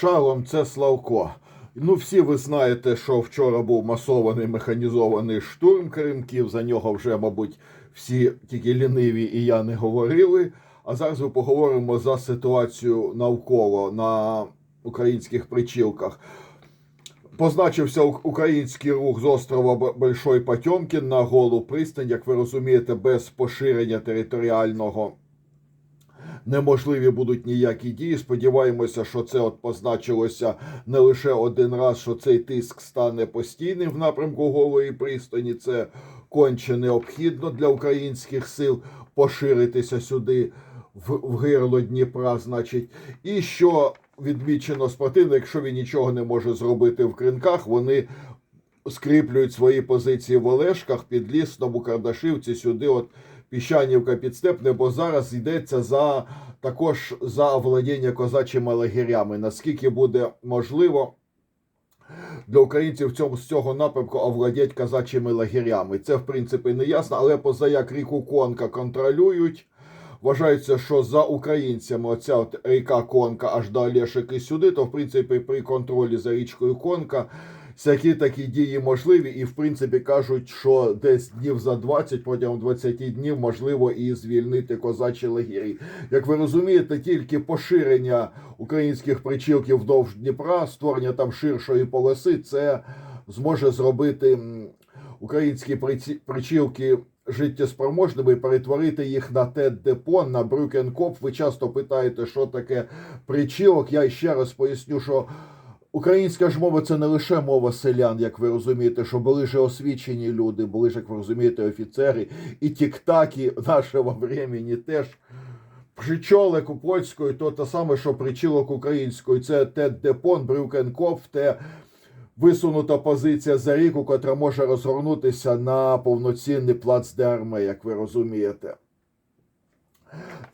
Шалом це Славко. Ну, всі ви знаєте, що вчора був масований механізований штурм Кримків. За нього вже, мабуть, всі тільки ліниві і я не говорили. А зараз ми поговоримо за ситуацію навколо на українських причілках. Позначився український рух з острова Большой Потьомкін на голу пристань, як ви розумієте, без поширення територіального неможливі будуть ніякі дії. Сподіваємося, що це от позначилося не лише один раз, що цей тиск стане постійним в напрямку голої пристані. Це конче необхідно для українських сил поширитися сюди в, в гирло Дніпра, значить, і що відмічено спортивно, якщо він нічого не може зробити в кринках, вони скріплюють свої позиції в Олешках, під Лісному, Кардашівці, сюди, от Піщанівка, Підстепне, бо зараз йдеться за також за оволодіння козачими лагерями. Наскільки буде можливо для українців в цьому з цього напрямку овладіти казачими лагерями? Це в принципі не ясно, але поза як ріку Конка контролюють. Вважається, що за українцями оця от ріка Конка аж до Олешики сюди, то в принципі при контролі за річкою Конка всякі такі дії можливі, і в принципі кажуть, що десь днів за 20, протягом 20 днів можливо і звільнити козачі лагері. Як ви розумієте, тільки поширення українських причілків вдовж Дніпра, створення там ширшої полоси, це зможе зробити українські причілки життєспроможними і перетворити їх на те депо, на брюкенкоп. Ви часто питаєте, що таке причілок. Я ще раз поясню, що Українська ж мова це не лише мова селян, як ви розумієте, що були ж освічені люди, були ж, як ви розумієте, офіцери, і тіктаки нашого времени теж. Причолик у польською то те саме, що причілок українською. Це те депон, брюкенкоп, те висунута позиція за ріку, котра може розгорнутися на повноцінний плац де як ви розумієте.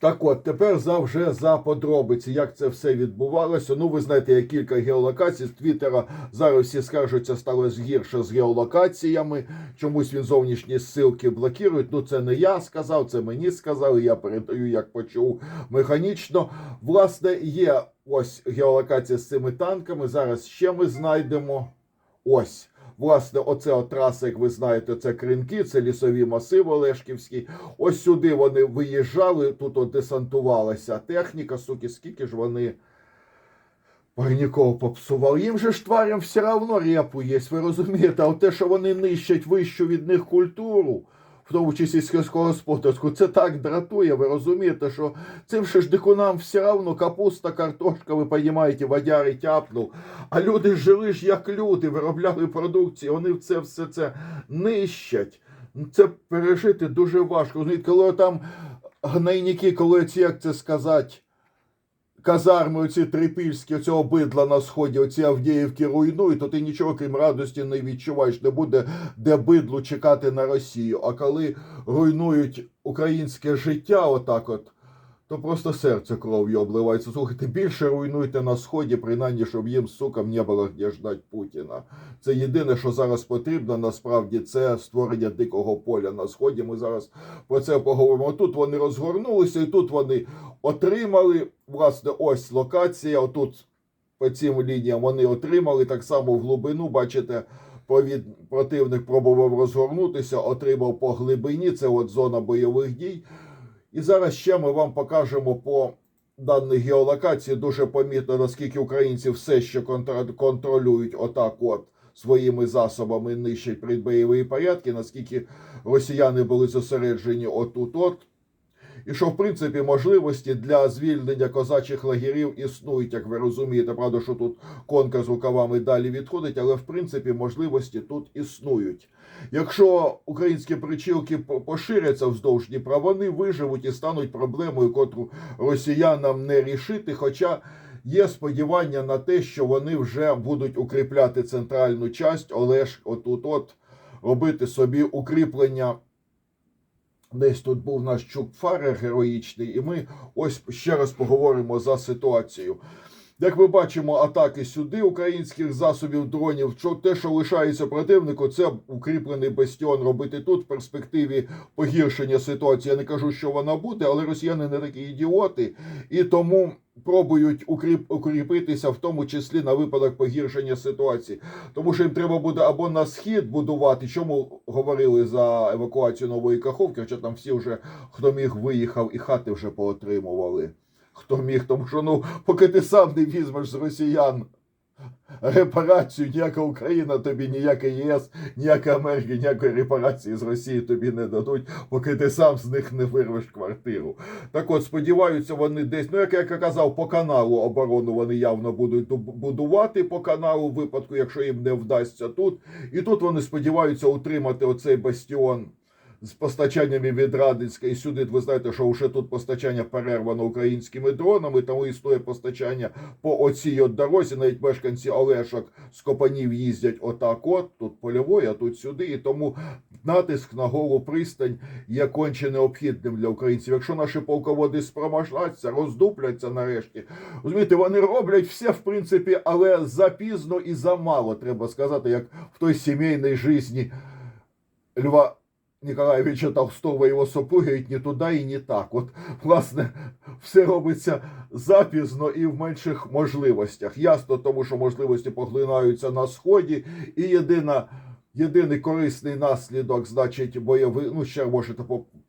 Так от, тепер за вже за подробиці, як це все відбувалося. Ну, ви знаєте, є кілька геолокацій з Твіттера. Зараз всі скаржаться, сталося гірше з геолокаціями. Чомусь він зовнішні ссылки блокують. Ну, це не я сказав, це мені сказали. Я передаю, як почув механічно. Власне, є ось геолокація з цими танками. Зараз ще ми знайдемо ось. Власне, оце траса, як ви знаєте, це кринки, це лісові масиви Олешківські. Ось сюди вони виїжджали, тут от десантувалася техніка, суки, скільки ж вони парніков попсували. Їм же ж тварям все одно репу є, ви розумієте, а те, що вони нищать вищу від них культуру, в тому числі сільськогосподарську, це так дратує, ви розумієте, що цим дикунам все одно капуста, картошка, ви розумієте, водяри тяпнув. А люди жили ж як люди, виробляли продукцію, вони це все це нищать. Це пережити дуже важко. Коли там гнайники, коли ці, як це сказати, казарми, оці трипільські, цього бидла на сході, оці Авдіївки руйнують, то ти нічого крім радості не відчуваєш. Не буде де бидлу чекати на Росію. А коли руйнують українське життя, отак от. То просто серце кров'ю обливається. Слухайте, більше руйнуйте на сході, принаймні, щоб їм, сукам, не було де ждать Путіна. Це єдине, що зараз потрібно, насправді, це створення дикого поля на сході. Ми зараз про це поговоримо. Тут вони розгорнулися, і тут вони отримали. Власне, ось локація. Отут по цим лініям вони отримали так само в глибину. Бачите, противник пробував розгорнутися, отримав по глибині. Це от зона бойових дій. І зараз ще ми вам покажемо по даній геолокації дуже помітно, наскільки українці все ще контролюють отак от своїми засобами нищать предбойові порядки, наскільки росіяни були зосереджені отут-от. І що, в принципі, можливості для звільнення козачих лагерів існують, як ви розумієте. Правда, що тут конка з рукавами далі відходить, але в принципі можливості тут існують. Якщо українські причілки поширяться вздовж Дніпра, вони виживуть і стануть проблемою, котру росіянам не рішити. Хоча є сподівання на те, що вони вже будуть укріпляти центральну часть, Олеж, отут, от робити собі укріплення. Десь тут був наш Чук Фарер героїчний, і ми ось ще раз поговоримо за ситуацію. Як ми бачимо, атаки сюди українських засобів дронів, що те, що лишається противнику, це укріплений бастіон робити тут в перспективі погіршення ситуації. Я не кажу, що вона буде, але росіяни не такі ідіоти, і тому пробують укріп, укріпитися, в тому числі на випадок погіршення ситуації. Тому що їм треба буде або на схід будувати. Чому говорили за евакуацію нової Каховки? Хоча там всі вже хто міг виїхав і хати вже поотримували. Хто міг, тому що ну, поки ти сам не візьмеш з росіян репарацію, ніяка Україна тобі, ніяка ЄС, ніяка Америка, ніякої репарації з Росії тобі не дадуть, поки ти сам з них не вирвеш квартиру. Так от, сподіваються, вони десь, ну як я казав, по каналу оборону вони явно будуть будувати по каналу, в випадку, якщо їм не вдасться тут. І тут вони сподіваються утримати оцей бастіон з постачаннями від Радицька і сюди. Ви знаєте, що вже тут постачання перервано українськими дронами, тому існує постачання по оцій от дорозі. Навіть мешканці Олешок з Копанів їздять отак, от тут польовий, а тут сюди. І тому натиск на голу пристань є конче необхідним для українців. Якщо наші полководи спроможляться, роздупляться нарешті. Розумієте, вони роблять все в принципі, але запізно і замало, треба сказати, як в той сімейній житті Льва. Николаевича Толстого його сопугають ні туди і ні так. От, власне, все робиться запізно і в менших можливостях. Ясно, тому що можливості поглинаються на сході, і єдина, єдиний корисний наслідок, значить, бойовий, ну ще можете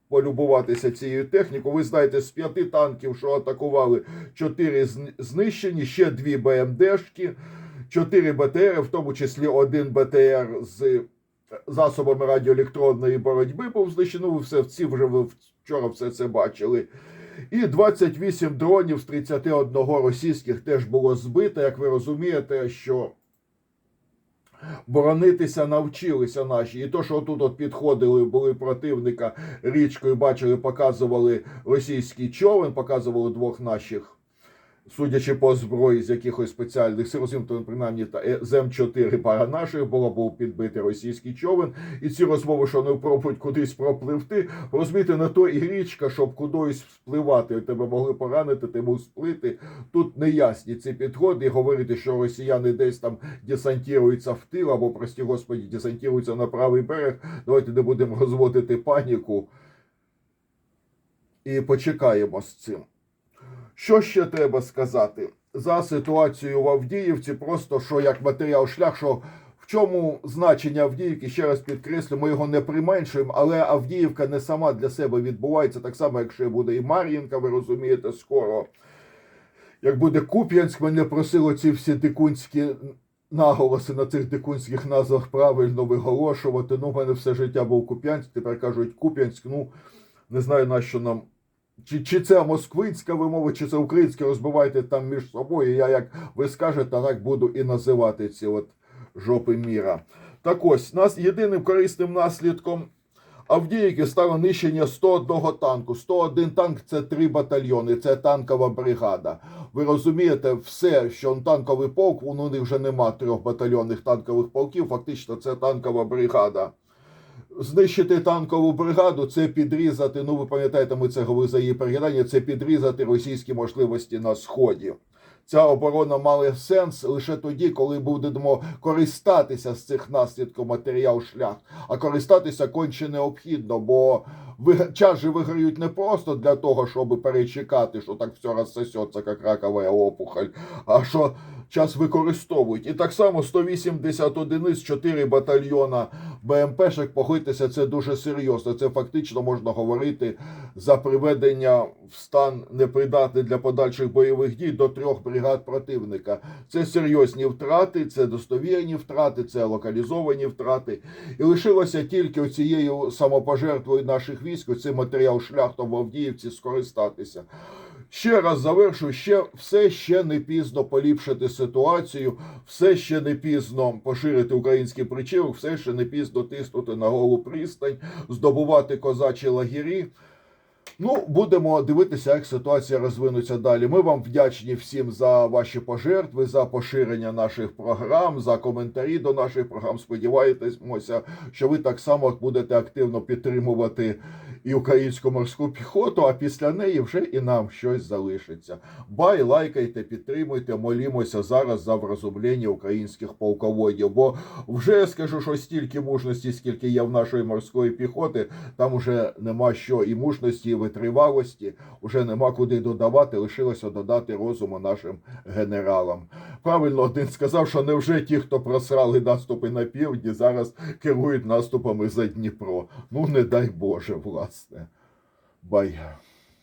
полюбуватися цією технікою. Ви знаєте, з п'яти танків, що атакували, чотири знищені, ще дві БМДшки, чотири БТР, в тому числі один БТР з засобами радіоелектронної боротьби був знищений. Ну, все всі вже ви вчора все це бачили. І 28 дронів з 31 російських теж було збито. Як ви розумієте, що боронитися навчилися наші. І то, що тут от підходили, були противника річкою, бачили, показували російський човен, показували двох наших. Судячи по зброї з якихось спеціальних сил, то принаймні та е, з М4 пара наших було, був підбитий російський човен. І ці розмови, що вони пробують кудись пропливти, розумієте, на то і річка, щоб кудись впливати, тебе могли поранити, ти мав сплити. Тут неясні ці підходи і говорити, що росіяни десь там десантуються в тил, або, прості господі, десантуються на правий берег. Давайте не будемо розводити паніку і почекаємо з цим. Що ще треба сказати за ситуацію в Авдіївці? Просто що як матеріал шлях, що в чому значення Авдіївки, ще раз підкреслю, ми його не применшуємо, але Авдіївка не сама для себе відбувається, так само, як ще буде і Мар'їнка, ви розумієте, скоро. Як буде Куп'янськ, мене просило ці всі дикунські наголоси на цих дикунських назвах правильно виголошувати. Ну, в мене все життя був Куп'янськ, тепер кажуть Куп'янськ, ну не знаю, на що нам чи, чи це москвинська вимова, чи це українська, розбивайте там між собою. Я, як ви скажете, так буду і називати ці от жопи міра. Так ось, нас єдиним корисним наслідком Авдіївки стало нищення 101 танку. 101 танк це три батальйони, це танкова бригада. Ви розумієте, все, що танковий полк, у них вже нема трьох батальйонних танкових полків, фактично це танкова бригада. Знищити танкову бригаду це підрізати. Ну, ви пам'ятаєте, ми це говорили за її перекидання, це підрізати російські можливості на сході. Ця оборона мала сенс лише тоді, коли будемо користатися з цих наслідків матеріал шлях, а користатися конче необхідно, бо час виграють не просто для того, щоб перечекати, що так все розсосеться, як ракова опухоль, а що час використовують. І так само 180 одиниць, 4 батальйона БМПшек, погодьтеся, це дуже серйозно. Це фактично можна говорити за приведення в стан непридатний для подальших бойових дій до трьох бригад противника. Це серйозні втрати, це достовірні втрати, це локалізовані втрати. І лишилося тільки оцією самопожертвою наших військ, цей матеріал шляхтом в Авдіївці скористатися. Ще раз завершую, ще все ще не пізно поліпшити ситуацію, все ще не пізно поширити український причинок, все ще не пізно тиснути на голу пристань, здобувати козачі лагері. Ну, будемо дивитися, як ситуація розвинеться далі. Ми вам вдячні всім за ваші пожертви, за поширення наших програм, за коментарі до наших програм. Сподіваємося, що ви так само будете активно підтримувати і українську морську піхоту, а після неї вже і нам щось залишиться. Бай, лайкайте, підтримуйте, молімося зараз за вразумлення українських полководів. Бо вже скажу, що стільки мужності, скільки є в нашої морської піхоти, там уже нема що і мужності, і витривалості, уже нема куди додавати. Лишилося додати розуму нашим генералам. Правильно один сказав, що невже ті, хто просрали наступи на півдні, зараз керують наступами за Дніпро. Ну, не дай Боже, власне. Бай.